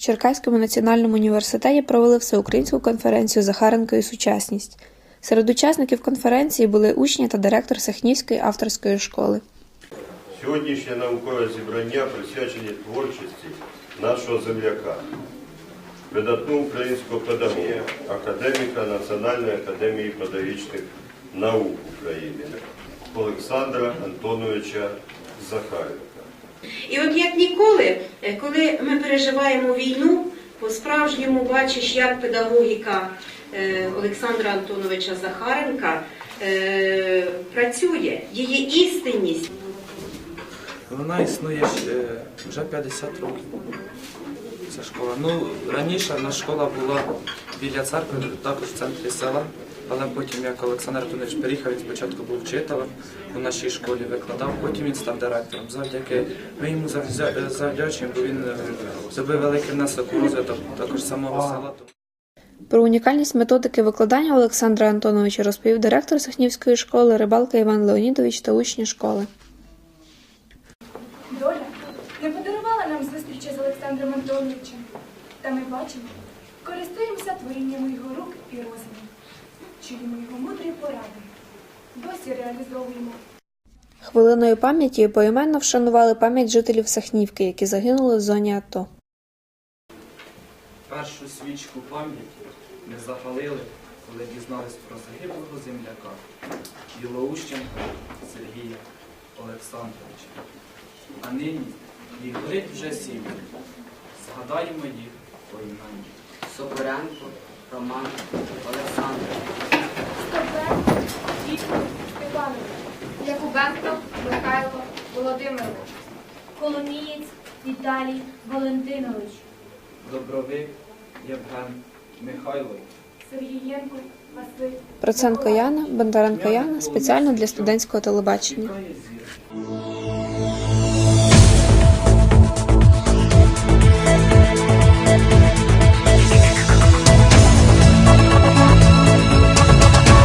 Черкаському національному університеті провели всеукраїнську конференцію Захаренко і сучасність. Серед учасників конференції були учні та директор Сахнівської авторської школи. Сьогоднішнє наукове зібрання присвячені творчості нашого земляка, видатного українського педагога, академіка Національної академії педагогічних наук України Олександра Антоновича Захаренка. І от як ніколи, е, коли ми переживаємо війну, по-справжньому бачиш, як педагогіка е, Олександра Антоновича Захаренка е, працює, її істинність. Вона існує вже 50 років. Ця школа. Ну, раніше наша школа була біля церкви, також в центрі села. Але потім, як Олександр Антонович переїхав, він спочатку був вчителем у нашій школі, викладав, потім він став директором. Завдяки ми йому завзя- завдячуємо, бо він е, зробив великий внесок у розвиток також самого села. Про унікальність методики викладання Олександра Антоновича розповів директор Сахнівської школи Рибалка Іван Леонідович та учні школи. Доля не подарувала нам зустрічі з Олександром Антоновичем. Та ми бачимо, користуємося творіннями його рук і розуму, чуємо його мудрі поради, досі реалізовуємо. Хвилиною пам'яті поіменно вшанували пам'ять жителів Сахнівки, які загинули в зоні АТО. Першу свічку пам'яті ми запалили, коли дізнались про загиблого земляка Білоущенка Сергія Олександровича. А нині їх горить вже сім. Згадаємо їх по імені. Соборенко, Роман, Олександр, Віктор, Степанович, Якубенко Михайло Володимирович, Коломієць Віталій Валентинович, Добровик Євген Михайлович. Сергієнко, Василь. Проценко Яна, Бондаренко Яна спеціально для студентського телебачення.